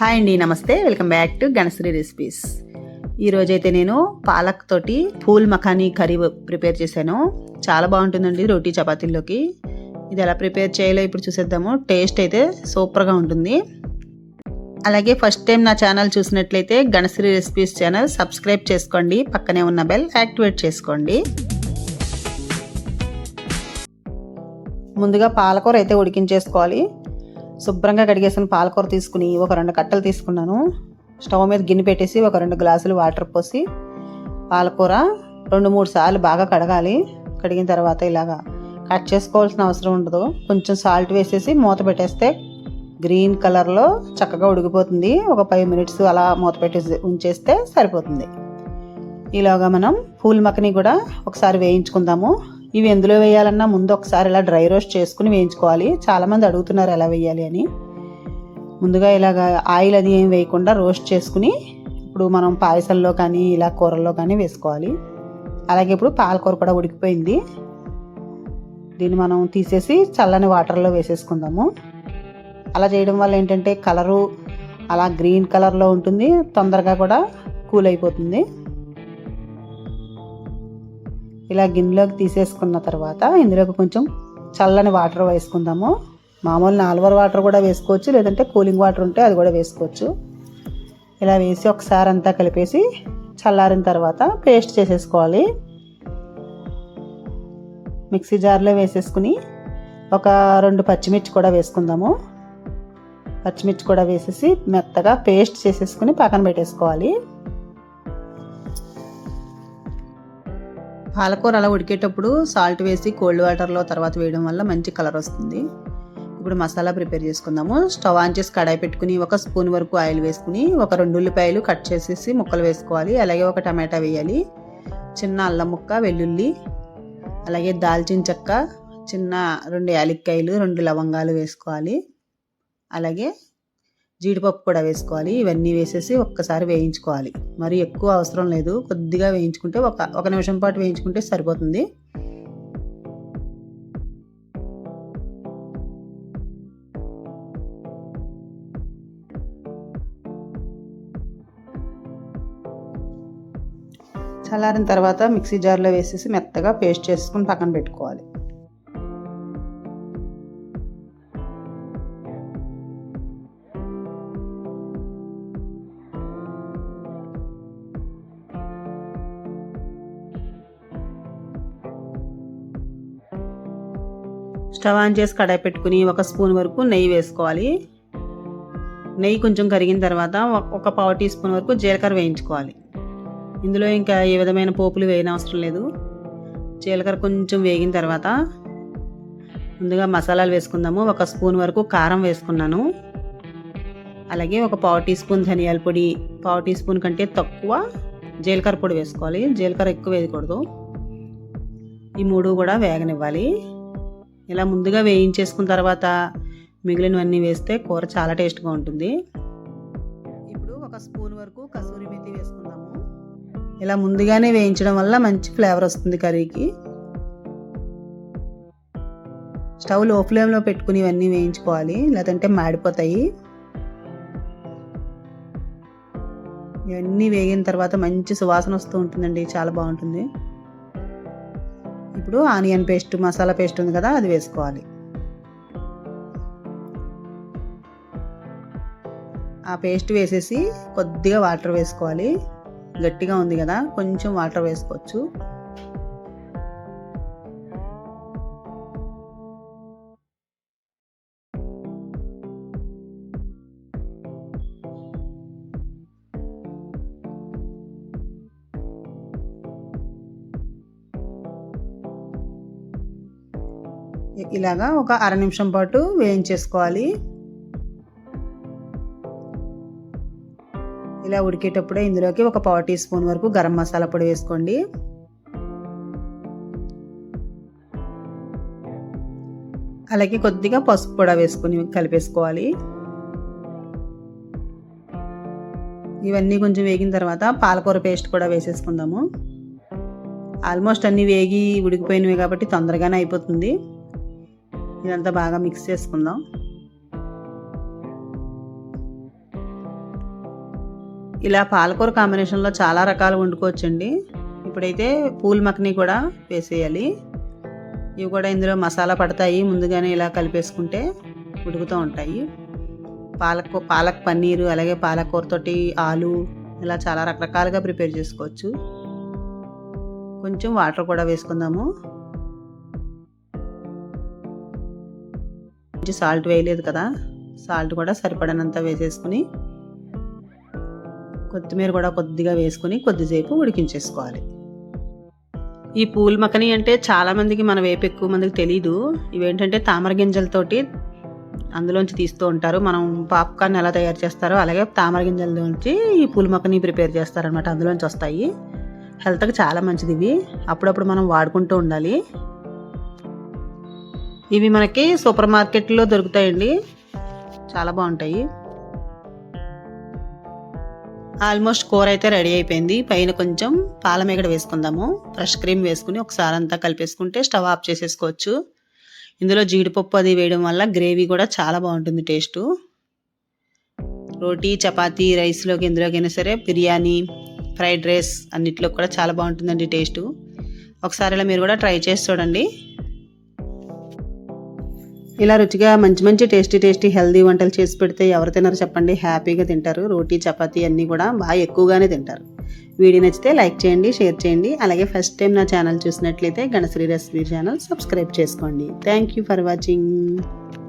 Hi అండి నమస్తే. Welcome back to Ganasri recipes. ఈరోజైతే నేను పాలక్ తోటి పూల్ మఖానీ కర్రీ ప్రిపేర్ చేశాను. చాలా బాగుంటుందండి రోటీ చపాతీల్లోకి. ఇది ఎలా ప్రిపేర్ చేయాలో ఇప్పుడు చూసేద్దాము. టేస్ట్ అయితే సూపర్గా ఉంటుంది. అలాగే ఫస్ట్ టైం నా ఛానల్ చూసినట్లయితే గణశ్రీ రెసిపీస్ ఛానల్ సబ్స్క్రైబ్ చేసుకోండి. పక్కనే ఉన్న బెల్ యాక్టివేట్ చేసుకోండి. ముందుగా పాలకూర అయితే ఉడికించేసుకోవాలి. శుభ్రంగా కడిగేసిన పాలకూర తీసుకుని ఒక రెండు కట్టలు తీసుకున్నాను. స్టవ్ మీద గిన్నె పెట్టేసి ఒక రెండు గ్లాసులు వాటర్ పోసి పాలకూర రెండు మూడు సార్లు బాగా కడగాలి. కడిగిన తర్వాత ఇలాగా కట్ చేసుకోవాల్సిన అవసరం ఉండదు. కొంచెం సాల్ట్ వేసేసి మూత పెట్టేస్తే గ్రీన్ కలర్లో చక్కగా ఉడికిపోతుంది. ఒక ఫైవ్ మినిట్స్ అలా మూత పెట్టేసి ఉంచేస్తే సరిపోతుంది. ఈలోగా మనం పూల్ మక్కని కూడా ఒకసారి వేయించుకుందాము. ఇవి ఎందులో వేయాలన్నా ముందు ఒకసారి ఇలా డ్రై రోస్ట్ చేసుకుని వేయించుకోవాలి. చాలామంది అడుగుతున్నారు ఎలా వేయాలి అని. ముందుగా ఇలాగ ఆయిల్ అది ఏం వేయకుండా రోస్ట్ చేసుకుని ఇప్పుడు మనం పాయసంలో కానీ ఇలా కూరల్లో కానీ వేసుకోవాలి. అలాగే ఇప్పుడు పాలకూర కూడా ఉడికిపోయింది. దీన్ని మనం తీసేసి చల్లని వాటర్లో వేసేసుకుందాము. అలా చేయడం వల్ల ఏంటంటే కలరు అలా గ్రీన్ కలర్లో ఉంటుంది. తొందరగా కూడా కూల్ అయిపోతుంది. ఇలా గిన్నెలోకి తీసేసుకున్న తర్వాత ఇందులోకి కొంచెం చల్లని వాటర్ వేసుకుందాము. మామూలు నాల్వర్ వాటర్ కూడా వేసుకోవచ్చు లేదంటే కూలింగ్ వాటర్ ఉంటే అది కూడా వేసుకోవచ్చు. ఇలా వేసి ఒకసారి అంతా కలిపేసి చల్లారిన తర్వాత పేస్ట్ చేసేసుకోవాలి. మిక్సీ జార్లో వేసేసుకుని ఒక రెండు పచ్చిమిర్చి కూడా వేసుకుందాము. పచ్చిమిర్చి కూడా వేసేసి మెత్తగా పేస్ట్ చేసేసుకుని పక్కన పెట్టేసుకోవాలి. పాలకూర అలా ఉడికేటప్పుడు సాల్ట్ వేసి కోల్డ్ వాటర్లో తర్వాత వేయడం వల్ల మంచి కలర్ వస్తుంది. ఇప్పుడు మసాలా ప్రిపేర్ చేసుకుందాము. స్టవ్ ఆన్ చేసి కడాయి పెట్టుకుని ఒక స్పూన్ వరకు ఆయిల్ వేసుకుని ఒక రెండు ఉల్లిపాయలు కట్ చేసేసి ముక్కలు వేసుకోవాలి. అలాగే ఒక టమాటా వేయాలి. చిన్న అల్లం ముక్క వెల్లుల్లి అలాగే దాల్చిన చెక్క చిన్న రెండు యాలక్కాయలు రెండు లవంగాలు వేసుకోవాలి. అలాగే జీడిపప్పు కూడా వేసుకోవాలి. ఇవన్నీ వేసేసి ఒక్కసారి వేయించుకోవాలి. మరి ఎక్కువ అవసరం లేదు. కొద్దిగా వేయించుకుంటే ఒక ఒక నిమిషం పాటు వేయించుకుంటే సరిపోతుంది. చల్లారిన తర్వాత మిక్సీ జార్లో వేసేసి మెత్తగా పేస్ట్ చేసుకుని పక్కన పెట్టుకోవాలి. స్టవ్ ఆన్ చేసి కడాయి పెట్టుకుని ఒక స్పూన్ వరకు నెయ్యి వేసుకోవాలి. నెయ్యి కొంచెం కరిగిన తర్వాత ఒక పావు టీ స్పూన్ వరకు జీలకర్ర వేయించుకోవాలి. ఇందులో ఇంకా ఏ విధమైన పోపులు వేయని అవసరం లేదు. జీలకర్ర కొంచెం వేగిన తర్వాత ముందుగా మసాలాలు వేసుకుందాము. ఒక స్పూన్ వరకు కారం వేసుకున్నాను. అలాగే ఒక పావు టీ స్పూన్ ధనియాల పొడి పావు టీ స్పూన్ కంటే తక్కువ జీలకర్ర పొడి వేసుకోవాలి. జీలకర్ర ఎక్కువ వేయకూడదు. ఈ మూడు కూడా వేగనివ్వాలి. ఇలా ముందుగా వేయించేసుకున్న తర్వాత మిగిలినవన్నీ వేస్తే కూర చాలా టేస్ట్గా ఉంటుంది. ఇప్పుడు ఒక స్పూన్ వరకు కసూరి మెతి వేసుకుందాము. ఇలా ముందుగానే వేయించడం వల్ల మంచి ఫ్లేవర్ వస్తుంది కర్రీకి. స్టవ్లో ఫ్లేమ్లో పెట్టుకుని ఇవన్నీ వేయించుకోవాలి లేదంటే మాడిపోతాయి. ఇవన్నీ వేగిన తర్వాత మంచి సువాసన వస్తూ ఉంటుందండి చాలా బాగుంటుంది. ఇప్పుడు ఆనియన్ పేస్ట్ మసాలా పేస్ట్ ఉంది కదా అది వేసుకోవాలి. ఆ పేస్ట్ వేసేసి కొద్దిగా వాటర్ వేసుకోవాలి. గట్టిగా ఉంది కదా కొంచెం వాటర్ వేసుకోవచ్చు. ఇలాగా ఒక అర నిమిషం పాటు వేయించేసుకోవాలి. ఇలా ఉడికేటప్పుడే ఇందులోకి ఒక పావు టీ స్పూన్ వరకు గరం మసాలా పొడి వేసుకోండి. అలాగే కొద్దిగా పసుపు కూడా వేసుకుని కలిపేసుకోవాలి. ఇవన్నీ కొంచెం వేగిన తర్వాత పాలకూర పేస్ట్ కూడా వేసేసుకుందాము. ఆల్మోస్ట్ అన్నీ వేగి ఉడికిపోయినవి కాబట్టి తొందరగానే అయిపోతుంది. ఇదంతా బాగా మిక్స్ చేసుకుందాం. ఇలా పాలకూర కాంబినేషన్లో చాలా రకాలు వండుకోవచ్చండి. ఇప్పుడైతే పూల్ మక్ని కూడా వేసేయాలి. ఇవి కూడా ఇందులో మసాలా పడతాయి. ముందుగానే ఇలా కలిపేసుకుంటే ఉడుకుతూ ఉంటాయి. పాలక్ పాలక్ పన్నీరు అలాగే పాలకూరతోటి ఆలు ఇలా చాలా రకరకాలుగా ప్రిపేర్ చేసుకోవచ్చు. కొంచెం వాటర్ కూడా వేసుకుందాము. కొంచెం సాల్ట్ వేయలేదు కదా సాల్ట్ కూడా సరిపడనంత వేసేసుకుని కొత్తిమీర కూడా కొద్దిగా వేసుకుని కొద్దిసేపు ఉడికించేసుకోవాలి. ఈ పూల్ మకని అంటే చాలామందికి మన వేపు ఎక్కువ మందికి తెలీదు. ఇవేంటంటే తామర గింజలతోటి అందులోంచి తీస్తూ ఉంటారు. మనం పాప్కార్న్ ఎలా తయారు చేస్తారో అలాగే తామర గింజలలోంచి ఈ పూల్ మకని ప్రిపేర్ చేస్తారనమాట అందులోంచి వస్తాయి. హెల్త్కి చాలా మంచిది ఇవి అప్పుడప్పుడు మనం వాడుకుంటూ ఉండాలి. ఇవి మనకి సూపర్ మార్కెట్లో దొరుకుతాయండి. చాలా బాగుంటాయి. ఆల్మోస్ట్ కూర అయితే రెడీ అయిపోయింది. పైన కొంచెం పాల మేగడ వేసుకుందాము. ఫ్రెష్ క్రీమ్ వేసుకుని ఒకసారి అంతా కలిపేసుకుంటే స్టవ్ ఆఫ్ చేసేసుకోవచ్చు. ఇందులో జీడిపప్పు అది వేయడం వల్ల గ్రేవీ కూడా చాలా బాగుంటుంది టేస్ట్. రోటీ చపాతీ రైస్లోకి ఎందులోకైనా సరే బిర్యానీ ఫ్రైడ్ రైస్ అన్నిట్లో కూడా చాలా బాగుంటుందండి టేస్ట్. ఒకసారి ఇలా మీరు కూడా ట్రై చేసి చూడండి. ఇలా రుచిగా మంచి మంచి టేస్టీ టేస్టీ హెల్దీ వంటలు చేసి పెడితే ఎవరు తినరు చెప్పండి. హ్యాపీగా తింటారు. రోటీ చపాతీ అన్నీ కూడా బాగా ఎక్కువగానే తింటారు. వీడియో నచ్చితే లైక్ చేయండి షేర్ చేయండి. అలాగే ఫస్ట్ టైం నా ఛానల్ చూసినట్లయితే గణశ్రీ రెసిపీ ఛానల్ సబ్స్క్రైబ్ చేసుకోండి. Thank you for watching.